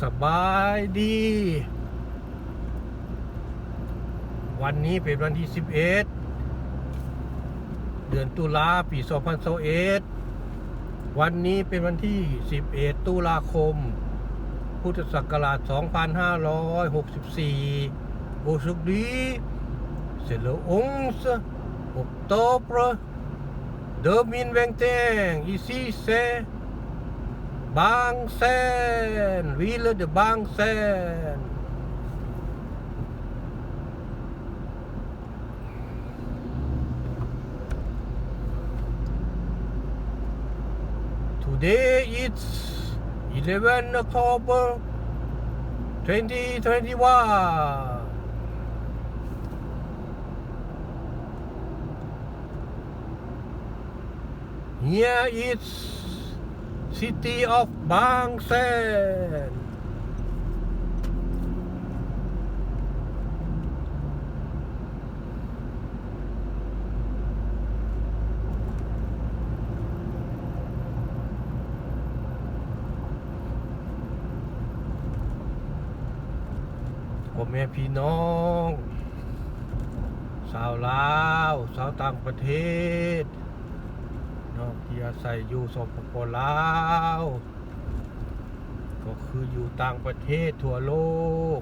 สบายดี วันนี้เป็นวันที่ 11 เดือนตุลาปี 2021 วันนี้เป็นวันที่ 11 ตุลาคม พุทธศักราช 2564 Aujourd'hui, c'est le 11 octobre 2021. Ici, c'est Bang Sen, ville de Bang Sen. Today it's 11 October 2021. Here is city of Bang Sen.. พ่อแม่พี่น้องชาวลาวชาวต่างประเทศ นาะที่อาศัยอยู่สปปลาวก็คืออยู่ต่างประเทศทั่วโลก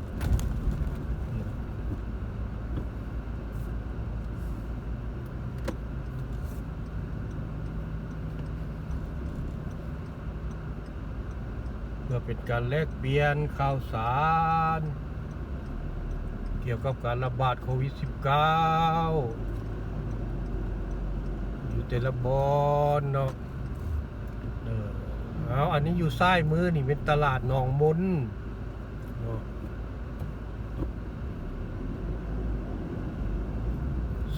เพื่อเป็นการแลกเปลี่ยนข่าวสาร เกี่ยวกับการระบาดโควิด -19 แต่ละบอนเนาะเออเอาอันนี้อยู่ซ้ายมือนี่เป็นตลาดหนองมนเนาะ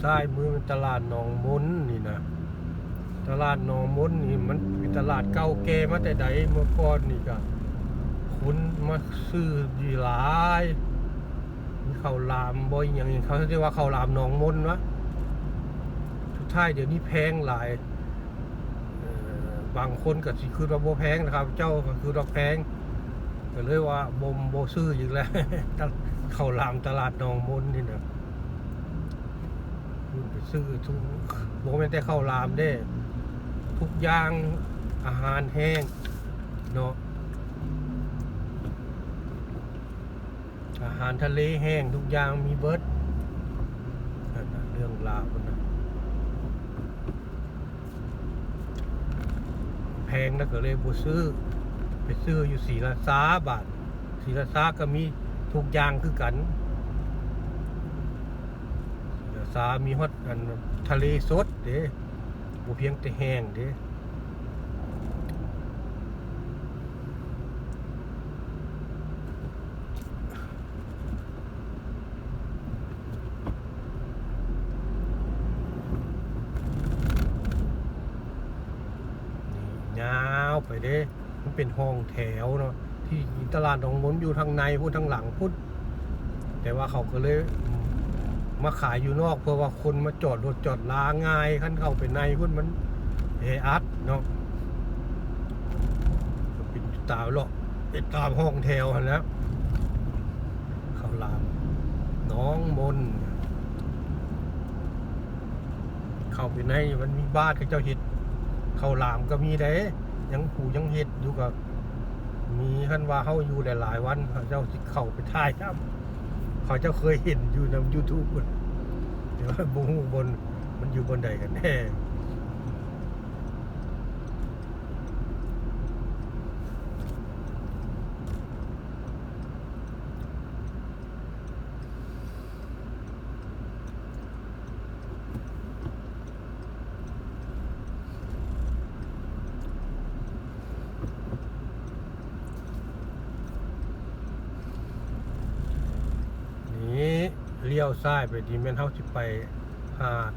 ซ้ายมือเป็นตลาดหนองมนนี่นะตลาดหนองมนนี่มันเป็นตลาดเก่าแก่มาแต่ใดเมื่อก่อนนี่ก็คุณมาซื้อดีหลายมีข้าวหลามบ่อยอย่างนี้เขาเรียกว่าข้าวหลามหนองมนวะ สุดท้ายเดี๋ยวนี้แพงหลายบางคนก็สิคือเราโบแพงนะครับ เจ้าก็คือเราแพงก็เลยว่าบมโบซื้ออีกแล้วเข้าลามตลาดนองมนนี่นะไปซื้อทุกโบไม่นแต่เข้าลามเด้ ทุกอย่างอาหารแห้งเนาะอาหารทะเลแห้งทุกอย่างมีเบิร์ดเรื่องราวมันนะ แพงแล้วก็เลยบ่ซื้อ ไปซื้ออยู่สีละซาบาทสีละซาก็มีทุกอย่างคือกันสีละซามีฮอดอันทะเลสดเด้บ่เพียงแต่แห้งเด้นี่ย ไปเด้ มันเป็นห้องแถวเนาะที่ตลาดหนองมนอยู่ทางในพูดทางหลังพูดแต่ว่าเขาก็เลยมาขายอยู่นอกเพื่อว่าคนมาจอดรถจอดลาง่ายขั้นเข้าไปในพูดมันเออัดเนาะเป็นตาหรอกเป็นตามห้องแถวนแล้วเขาลามน้องมน เข้าไปในมันมีบ้านกับเจ้าห็ดเข้าวหลามก็มีเด้ ยังผูยังเห็ดอยู่กับมีคันว่าเขาอยู่หลาย ๆ วันเขาเจ้าสิเข้าไปถ่ายครับเขาเจ้าเคยเห็นอยู่ในยูทูบเดี๋ยวบงบนมันอยู่บนใดกันแน่เลี้ยวซ้ายไปที่แม่นเฮาสิไปหาด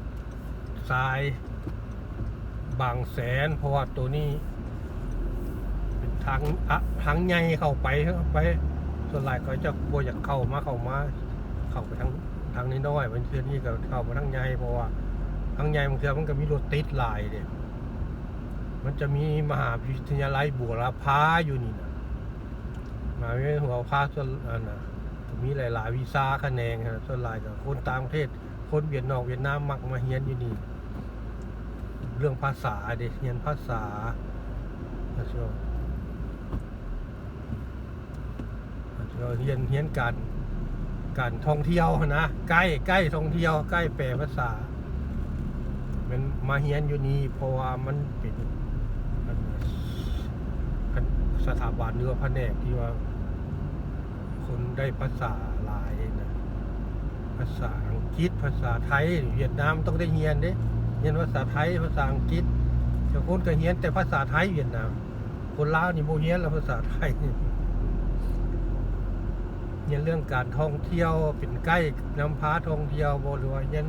ทราย บางแสน เพราะว่าตัวนี้ เป็นทางอะทางใหญ่เข้าไปเข้าไป ส่วนหลายก็จะบ่อยากเข้ามาเข้ามา เข้าไปทางทางนี้น้อยๆบางเทื่อนี่ก็เข้ามาทางใหญ่เพราะว่าทางใหญ่บางเทื่อมันก็มีรถติดหลายเด้มันจะมีมหาวิทยาลัยบุรพาอยู่นี่นะมหาวิทยาลัยหัวภาส่วนอันน่ะ มีหลาย ๆ วีซ่าคะแนนครับส่วนหลายก็คนต่างประเทศ คนเวียดนามเวียดนามมักมาเรียนอยู่นี่ เรื่องภาษาเด็เรียนภาษาแล้วก็แล้วเรียนเรียนการการท่องเที่ยวนะใกล้ใกล้ท่องเที่ยวใกล้แปลภาษา มันมาเรียนอยู่นี่เพราะว่ามันเป็นสถาบันหรือแผนกที่ว่า คนได้ภาษาหลายนะภาษาอังกฤษ ภาษาไทยเวียดนามต้องได้เรียนเด้เรียนภาษาไทยภาษาอังกฤษแต่คนก็เรียนแต่ภาษาไทยเวียดนาม คนลาวนี่โมเรียนแล้วภาษาไทยเรียนเรื่องการท่องเที่ยวเป็นใกล้นำพาท่องเที่ยวบรือว่าเรียน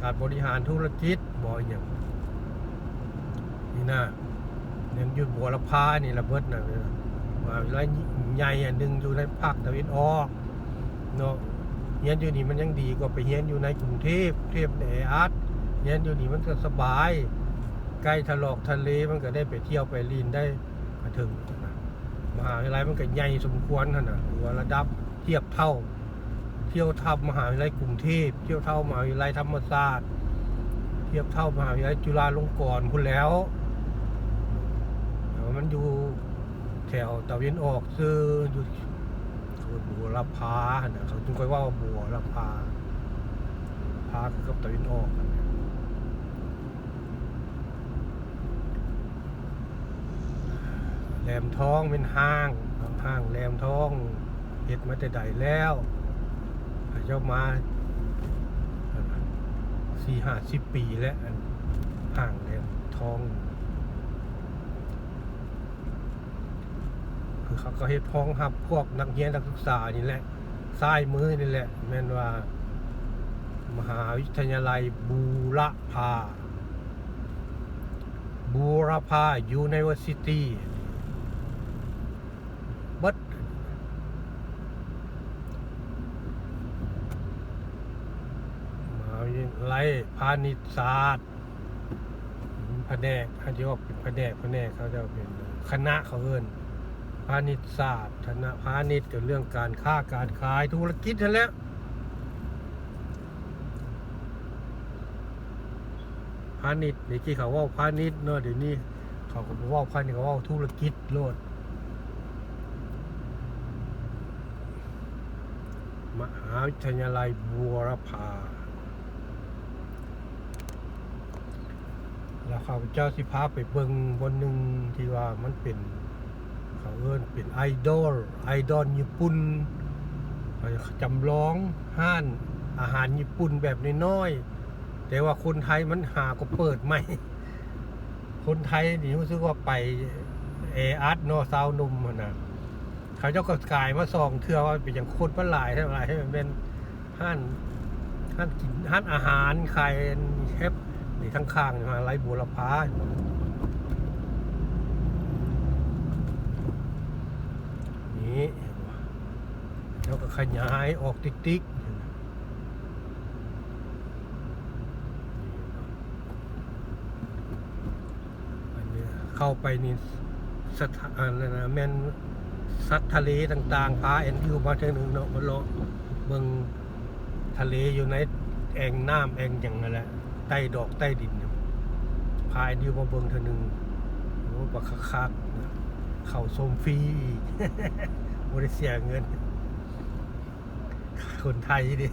การบริหารธุรกิจบ่อย่างนี่นะเรียนยุดบัวละพานี่ระเบิดนะมาวิทยาลัย ใหญ่อันหนึ่งอยู่ในภาคตะวันออกเนาะเรียนอยู่นี่มันยังดีกว่าไปเรียนอยู่ในกรุงเทพเทพในแออัดเรียนอยู่นี่มันก็สบายใกล้ทะลอกทะเลมันก็ได้ไปเที่ยวไปลีนได้มาถึงมหาวิทยาลัยมันก็ใหญ่สมควรขนาดหรือว่าระดับเทียบเท่า เที่ยวท่ามหาวิทยาลัยกรุงเทพเที่ยวเท่ามหาวิทยาลัยธรรมศาสตร์ เทียบเท่ามหาวิทยาลัยจุฬาลงกรณ์คุณแล้วแต่ว่ามันอยู่ ถวตะวันออกซื้ออยู่บัวละพานะเขาจึงค่อยว่าบัวละพาพาคือกับตะวันออกแหลมทองเป็นห้างห้างแหลมทองเห็ดมาแต่ใดแล้วอาจจะมาสี่ห้าสิบปีแล้วห้างแหลมทอง คือเขาก็เฮ็ดพ้องรับพวกนักเรียนนักศึกษานี่แหละซ้ายมือนี่แหละ แม่นว่า มหาวิทยาลัยบูรพาบูรพา University บิดมหาวิทยาลัยพาณิชยศาสตร์แผนกเขาจะว่าเป็นแผนกแผนกเขาจะเป็นคณะเขาเอินาณิชยศาสตร์คณะพาณิชย์กับเรื่องการค้าการขายธุรกิจนั่นแหละพาณิชย์เดี๋ยวกี้เขาว่าพาณิชย์เนาะเดี๋ยวนี้เขาก็บอกว่าพาณิชย์เขาว่าธุรกิจโลดมหาวิทยาลัยบัวรพาแล้วข้าพเจ้าสิพาไปเบิ่งบนหนึ่งที่ว่ามันเป็น เขาเอิ้นเป็นไอดอลไอดอลญี่ปุ่นจำลองห้านอาหารญี่ปุ่นแบบน้อยๆแต่ว่าคนไทยมันหาก็เปิดใหม่ คนไทยนี่รู้สึกว่าไปเออาร์ตนอซาวนุ่มนะเขาเจ้าก็กายมาซองเทือว่าเป็นอย่างคนมันหลายเท่าไหร่ให้มันเป็นห้านห้านกินห้านอาหารขายเชฟนี่ทั้งข้างๆนี่มาไรบัวละพา นี่แล้วก็ขยายออกติ๊กติ๊กอันนี้เข้าไปนี่สถานอะไรนะแม่นสัตว์ทะเลต่างๆพาแอนดิวมาเท่านึงเนาะมาเลาะเมืองทะเลอยู่ในแอ่งน้ำแอ่งอย่างนั่นแหละใต้ดอกใต้ดินพาแอนดิวมาเบิ่งเท่านึงโอ้บักคักเข้าชมฟรีอีก บ่ได้เสียเงิน คนไทยดิ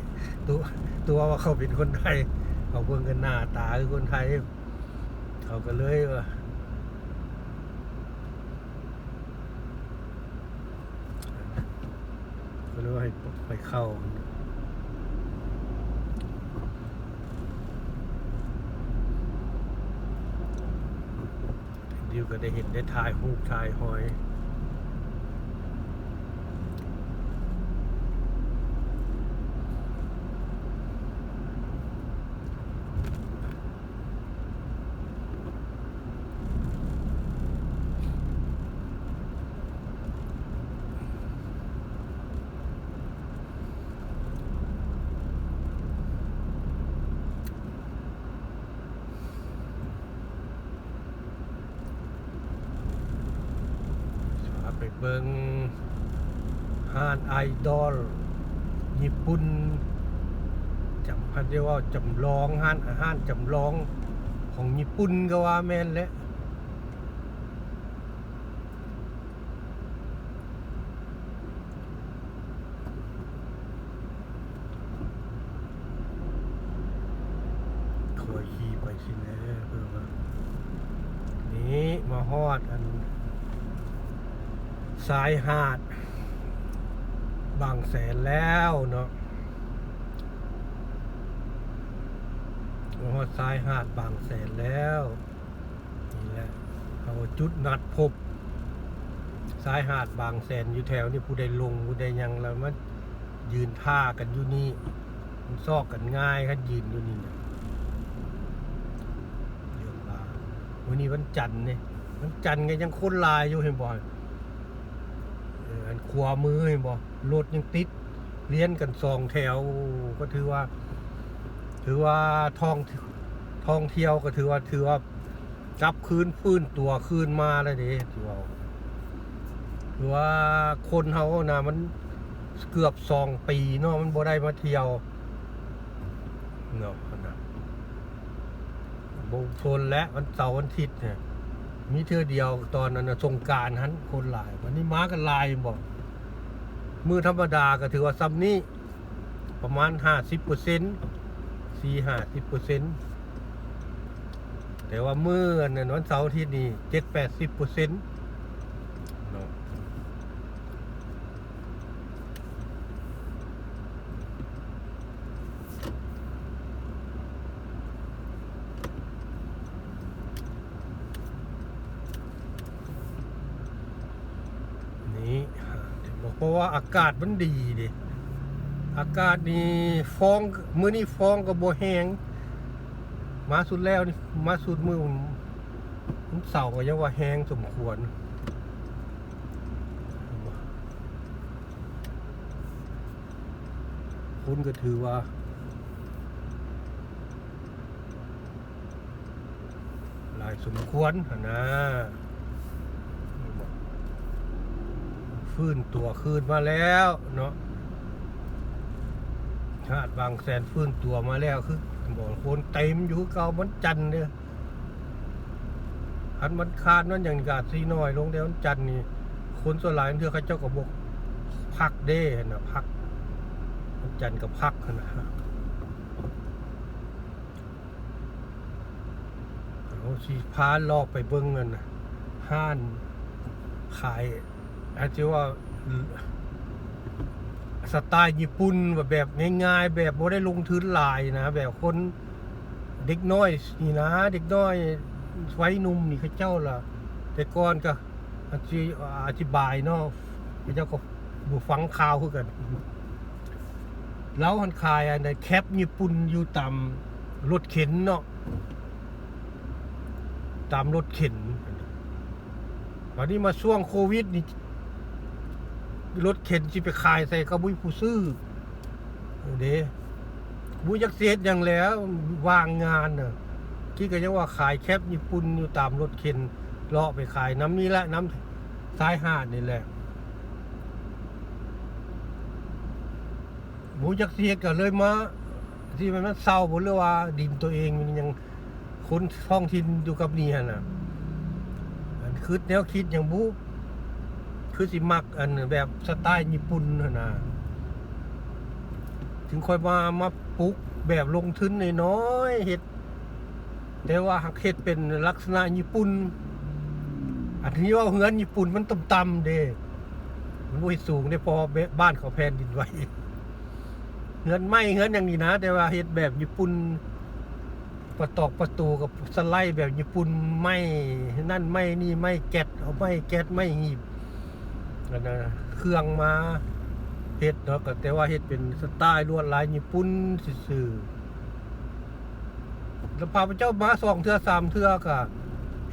ตัวตัวว่าเขาเป็นคนไทย เขาเบิ่งกันหน้าตาคือคนไทย เขาก็เลยว่าก็เลยว่าให้ไปเข้าเดียวก็ได้เห็นได้ถ่ายรูปถ่ายหอย พาไปเบิงห้านไอดอลญี่ปุ่นจำพันเรียกว่าจำลองห้านอาหารจำลองของญี่ปุ่นก็ว่าแม่นแหละคอยขี่ไปสิน่เพื่อว่านี่มาฮอดอัน สายหาด บางแสนแล้วเนาะมาฮอดสายหาดบางแสนแล้วนี่แหละเอาจุดนัดพบสายหาดบางแสนอยู่แถวนี่ผู้ใดลงผู้ใดยังแล้วมันยืนท่ากันอยู่นี่มันซอกกันง่ายครับยืนอยู่นี่เนี่ยเยอะมากวันนี้วันจันทร์เนี่ยวันจันทร์ก็ยังคนลายอยู่เห็นบ่อย อันขวามือเห็นบ่รถยังติดเลี้ยนกันสองแถวก็ถือว่า ถือว่าท่องท่องเที่ยวก็ถือว่าถือว่ากลับคืนฟื้นตัวคืนมาแล้วเด้ถือว่าถือว่าคนเฮานะมันเกือบสองปีเนาะมันบ่ได้มาเที่ยวเนาะนะบ่ทนและวันเสาร์วันอาทิตย์เนี่ย มีเทือเดียวตอนนั้นน่ะสงการหันคนหลายวันนี้ม้ากันลายบอกมือธรรมดาก็ถือว่าซ้ำนี้ ประมาณห้าสิบเปอร์เซ็นต์สี่ห้าสิบเปอร์เซ็นต์แต่ว่ามืออันนั้นวันเสาร์ที่นี่เจ็ดแปดสิบเปอร์เซ็นต์นี่บอกเพราะ ว่าอากาศมันดีดิอากาศนี่ฟองมือนี่ฟองกับโบแหงมาสุดแล้วนี่มาสุดมือผมผมเสาร์ก็ยังว่าแห้งสมควรคุณก็ถือว่าหลายสมควรนะ ฟื้นตัวคืนมาแล้วเนาะหาดบางแสนฟื้นตัวมาแล้วคือบอกคนเต็มอยู่เก่ามันจันเนี่ยอันมันคาดนั่นอย่างกาดซีน้อยลงเดียวมันจันนี่คนส่วนหลายเทือเขาเจ้าก็บอกพักเด้นะพักมันจันกับพักนะเอาสีพาลอกไปเบิ้งเงินนะห้านขาย อาจจะว่าสไตล์ญี่ปุ่นแบบง่ายๆ แบบบ่ได้ลงทุนหลายนะ แบบคนเด็กน้อยนี่นะ เด็กน้อยไว้นุ่มนี่เขาเจ้าล่ะ แต่ก่อนก็อธิอธิบายเนาะเขาเจ้าก็บูฟังข่าวคือกัน แล้วหันขายอันในแคปญี่ปุ่นอยู่ตามรถเข็นเนาะตามรถเข็นวันนี้มาช่วงโควิดนี่ รถเข็นสิไปขายใส่กระบุยผู้ซื้อเด้บุยยักเสียดอย่างแล้ววางงานน่ะที่ก็ยังว่าขายแคปญี่ปุ่นอยู่ตามรถเข็นเลาะไปขายน้ำนี้แหละน้ำสายหาดนี่แหละบุยยักเสียดก็เลยมาที่มันเศร้าบนเรือว่าดินตัวเองมันยังคนท้องถิ่นอยู่กับนี่หั่นน่ะคือแนวคิดอย่างบุ คือสิมักอันแบบสไตล์ญี่ปุ่นนะถึงค่อยมามาปลูกแบบลงทุนน้อยเฮ็ดแต่ว่าเฮ็ดเป็นลักษณะญี่ปุ่นอันนี้ว่าเฮือนญี่ปุ่นมันต่ำๆเด้มันบ่เฮ็ดสูงได้พอบ้านเขาแผ่นดินไหวเฮือนไม้เฮือนอย่างนี้นะ แต่ว่าเฮ็ดแบบญี่ปุ่นประตอกประตูกับสไลด์แบบญี่ปุ่นไม่นั่นไม่นี่ไม่แกะเอาไม่แกะไม่หีบ อันนั้นนะเครื่องมาเฮ็ดเนาะก็แต่ว่าเฮ็ดเป็นสไตล์ลวดลายญี่ปุ่นซื่อๆแล้วพาพเจ้ามาสองเทื่อสามเทื่อก็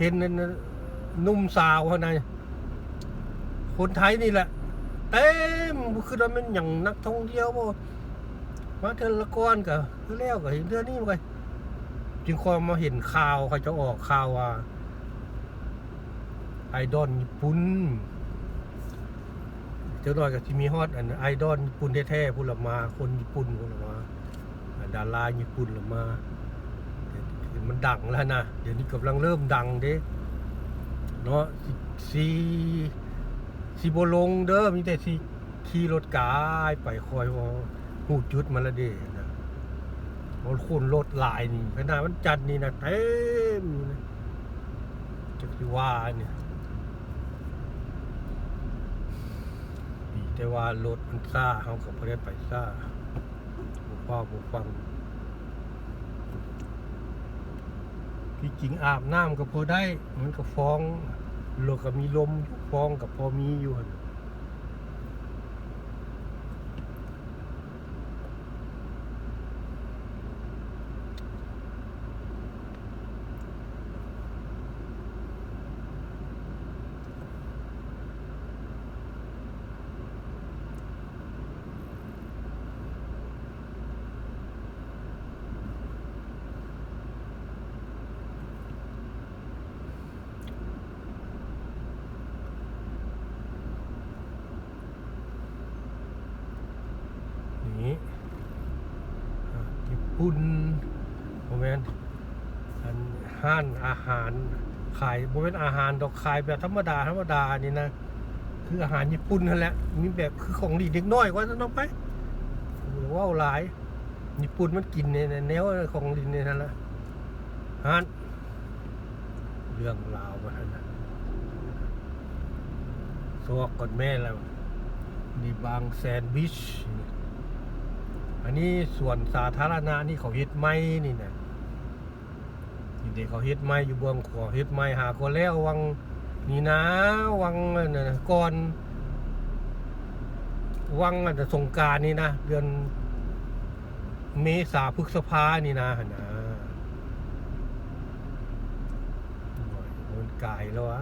เห็นนั่นนุ่มสาวข้างในคนไทยนี่แหละเต็มคือว่ามันอย่างนักท่องเที่ยวบ่มาเทือละก้อนก็แล้วก็เห็นเทือนี้มันก็จึงคอยมาเห็นข่าวเขาจะออกข่าวว่าไอดอลญี่ปุ่น จ้าหน้อยก็สิมีฮอดอันไอดอลญี่ปุ่นแท้ๆพุ่นละมา คนญี่ปุ่นพุ่นละมาอ่าดาราญี่ปุ่นละมามันดังแล้วนะเดี๋ยวนี้กำลังเริ่มดังเด้เนาะสิสิสิบ่ลงเด้อมีแต่สิขี่รถกายไปคอยว่าหูจุดมันละเด้นะรถคนรถหลายนี่ขนาดมันจัดนี่นะเต็มนะจักสิว่าเนี่ย ดี แต่ว่ารถมันซ่าเขาก็บ่ได้ไปซ่าบ่ฟ้าบุฟังที่จริงอาบน้ำก็พอได้ มันก็ฟ้องรถก็มีลมฟ้องกับพอมีอยู่หั่นนี่อ่าญี่ปุ่นโมเมนอันห้านอาหาร ขายโมเมนอาหารดอกขายแบบธรรมดาธรรมดานี่นะคืออาหารญี่ปุ่นนั่นแหละมีแบบคือของดีเด็กน้อยกว่าจะต้องไปหรือว้าหลาย ญี่ปุ่นมันกินในแนวของดินในนั่นแหละฮานเรื่องราวมานนะสวกก่อนแม่แล้วนี่บางแซนด์วิช อันนี้ส่วนสาธารณะนี่เขาเฮ็ดไม้นี่นะ นี่เขาเฮ็ดไม้อยู่เบื้องขวาเฮ็ดไม้หาคนแล้ววังนี่นะวังนั่นน่ะก่อนวังอันน่ะสงการนี่นะเดือนเมษาพฤษภานี่นะนะโอ้ยมันกายแล้ววะ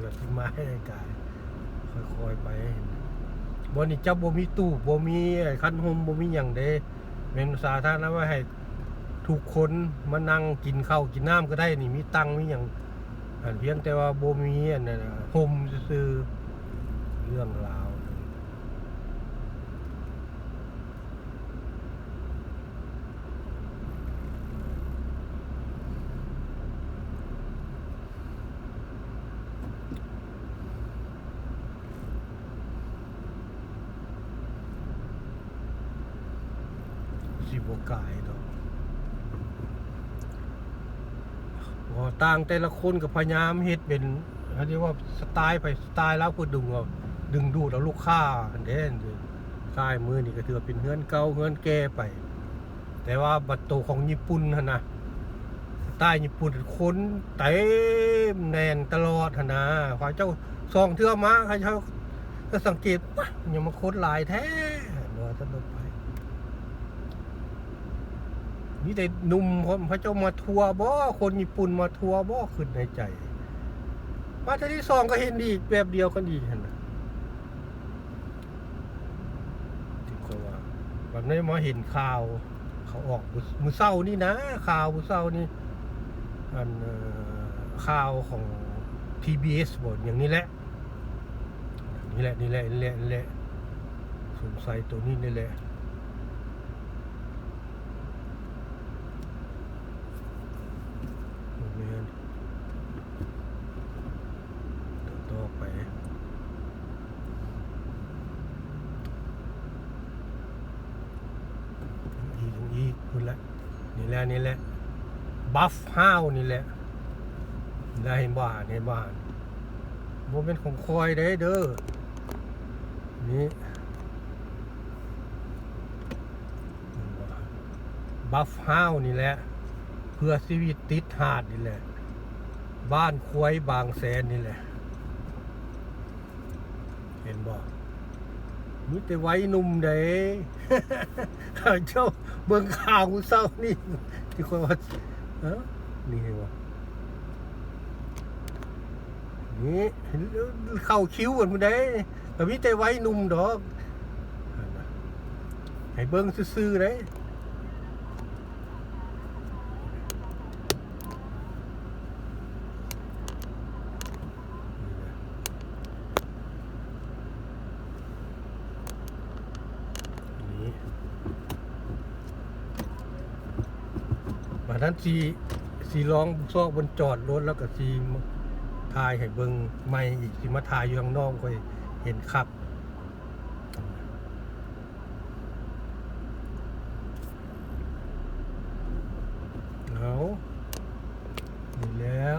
แบบที่ไม้กายค่อยๆไปให้เห็นบนนี่เจ้าบ่มีตู้บ่มีไอ้คันโฮมบ่มีหยังเด้เป็นสาธารณะไว้ให้ ทุกคนมานั่งกินข้าวกินน้ำก็ได้นี่มีตังมีอย่างอันเพียงแต่ว่าโบมีอันนั้นน่ะโฮมซื้อเรื่องราว สิบกายดอกบ่ ต่างแต่ละคนกับพยายามเฮ็ดเป็นเขาเรียกว่าสไตล์ไปสไตล์แล้วเพื่อดึงเอาดึงดูดเอาลูกค้าอันเด่นซ้ายมือนี่ก็ถือเป็นเฮือนเก่าเฮือนแก่ไป แต่ว่าบัตโตของญี่ปุ่นหนะสไตล์ญี่ปุ่นคนเต็มแน่นตลอดหนะพอเจ้าซองเทื่อมาเขาเจ้าก็สังเกตว่าย่ามาคนหลายแท้เนาะตลอ ดไปมีแต่หนุ่มพระเจ้ามาทัวร์บ่คนญี่ปุ่นมาทัวร์บ่ขึ้นในใจ มาเที่ยวที่สองก็เห็นอีกแบบเดียวกันอีกเห็นะถึงคนว่าวันนี้มาเห็นข่าว เขาออกมือเศร้านี่นะ ข่าวมือเศร้านี่อันข่าวของ TBS บทอย่างนี้แหละ นี่แหละนี่แหละนี่แหละนี่แหละสงสัยตัวนี้นี่แหละ โรงเรียนต่อไปอีก อีกคุณละนี่แหละนี่แหละบัฟห้าวนี่แหละได้เห็นบ้านเห็นบ้านโมเป็นของคอยได้เด้อนี่บัฟห้าวนี่แหละ เพื่อชีวิตติดหาดนี่แหละ บ้านควยบางแสนนี่แหละ เห็นบ่มีแต่ไว้นุ่มเด้เจ้า เบิ่งข่าวกูเศร้านี่ที่คนว่าเออนี่เห็นบ่นี่เข้าคิ้วกันมื้อใดแต่วิจัยไว้นุ่มดอก ให้เบิ่งซื่อๆเลย อันนั้นสีสีร้องซอกบนจอดรถแล้วก็สีทายให้เบิงไม่อีกสีมาทายอยู่ข้างนอกก็เห็นขับเอานี่แล้ว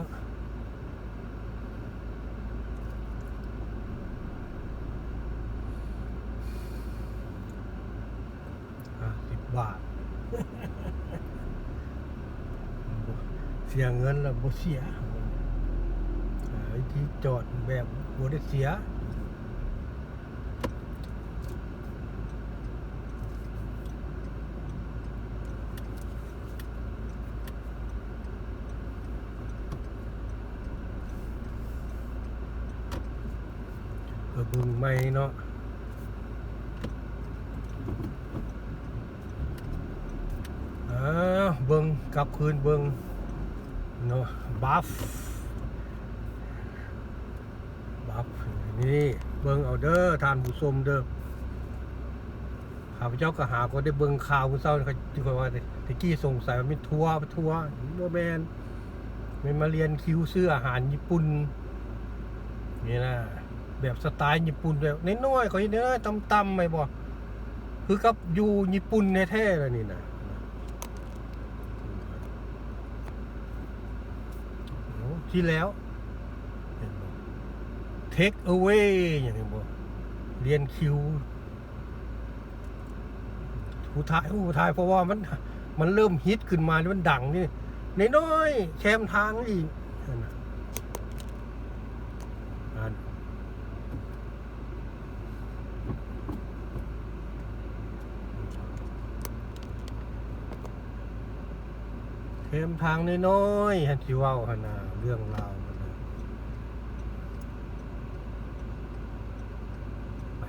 ห้าสิบบาท เสียเงินแล้ว บ่เสียไอ้ที่จอดแบบบ่ได้เสียเบึงไม่เนาะอ้าวเบิงกลับคืนเบิง เนาะบัฟบัฟนี่เบิงเอาเด้อทานผู้ชมเด้อข้าพเจ้าก็หาก็ได้เบิงข่าวผู้เศร้าเขาที่เขาว่าตะกี้สงสัยว่ามีทัวร์ทัวร์โมแมนไม่มาเรียนคิวซื้ออาหารญี่ปุ่นนี่นะแบบสไตล์ญี่ปุ่นแบบน้อยๆเขาเนน้อยต่ำๆไม่บ่คือกับอยู่ญี่ปุ่นแท้ๆเลยนี่นะโอ้ ที่แล้วเห็นบ่ take away อย่างนี้บ่เรียนคิวผู้ทายผู้ทายเพราะว่ามันมันเริ่มฮิตขึ้นมานี่มันดังนี่น้อยๆแคมทางอีกนั่นน่ะอ่าน เทมทางน้อยๆฮันสิเว้าหนนาเรื่องราวมันนะไป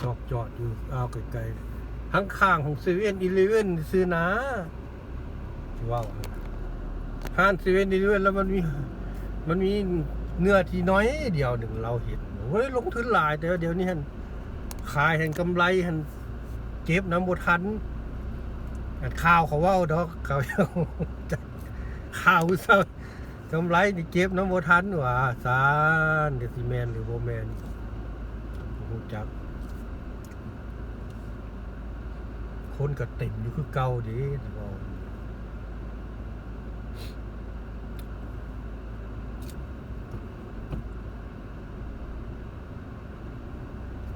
ชอบจอดอยู่เอาไกลๆทั้งข้างของซื้อเอ็นอีเลเว่นซื้อนะสิเว้าหั่นะ ห้านเซเว่นดีด้วยแล้วมันมีมันมีเนื้อที่น้อยเดียวหนึ่งเราเห็นเฮ้ยลงทุนหลายแต่ว่าเดี๋ยวนี้ฮันขายแห่งกำไรฮันเก็บน้ำบทันอันข้าวเขาว่าดอกเขาข้าวเศร้ากำไรนี่เก็บน้ำบทันว่าสารเดซิแมนหรือโบแมนรู้จัก คนก็เต็มอยู่คือเก่าดีบอก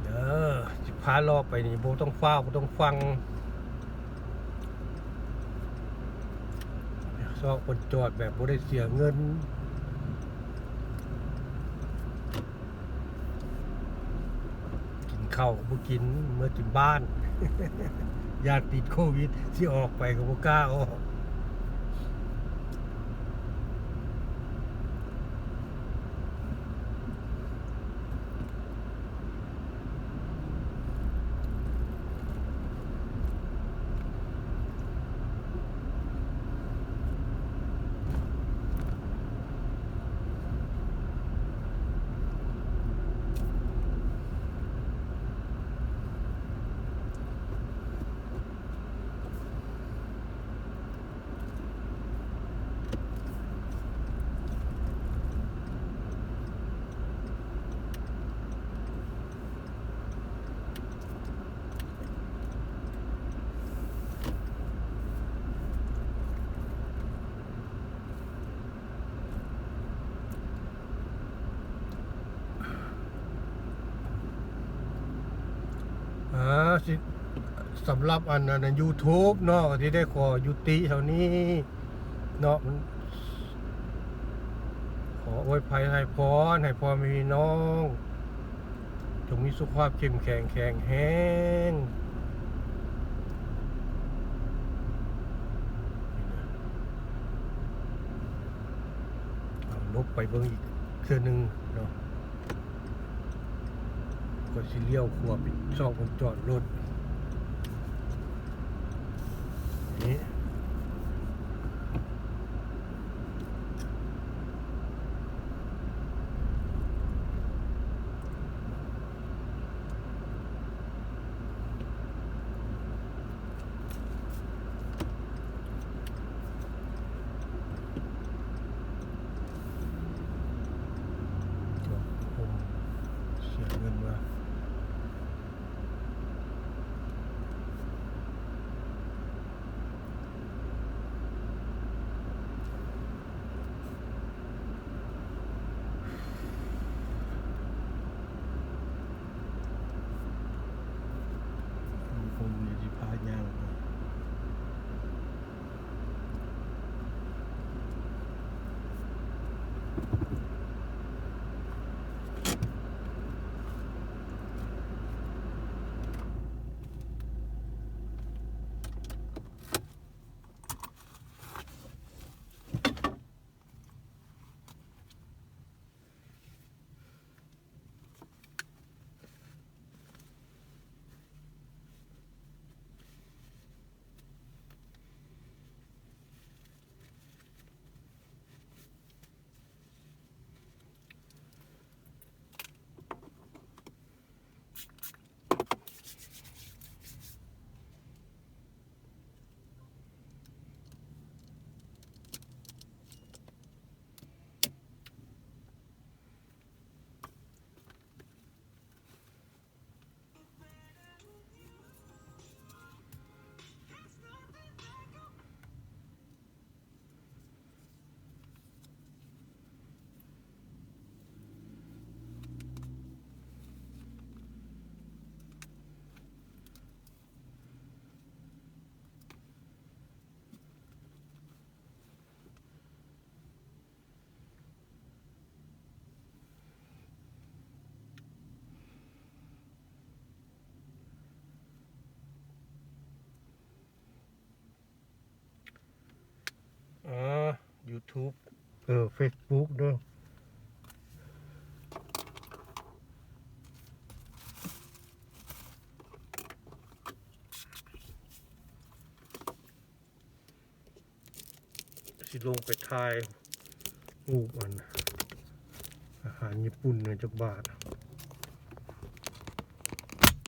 เออสิ พารอบไปนี่โบต้องฟ้าโบต้องฟังซอกคนจอดแบบโบได้เสียเงิน กินข้าวก็บ่กินเมื่อถึงบ้านอยากติดโควิดที่ออกไปก็บ่กล้าออก อ่าสิ สำหรับอันนั้นยูทูบเนาะที่ได้ขอยุติเท่านี้เนาะมันขออวยภัยให้พรให้พ่อแม่พี่น้อง จงมีสุขภาพเข้มแข็งแข็งแห้งลบไปเบิ่งอีกเทื่อหนึงเนาะก็สิเลี้ยวขวบอีกซอกผมจอดรถ YouTube เออ Facebook ด้อสิลงไปทายรูปมัน อาหารญี่ปุ่นเนี่ยจักบาท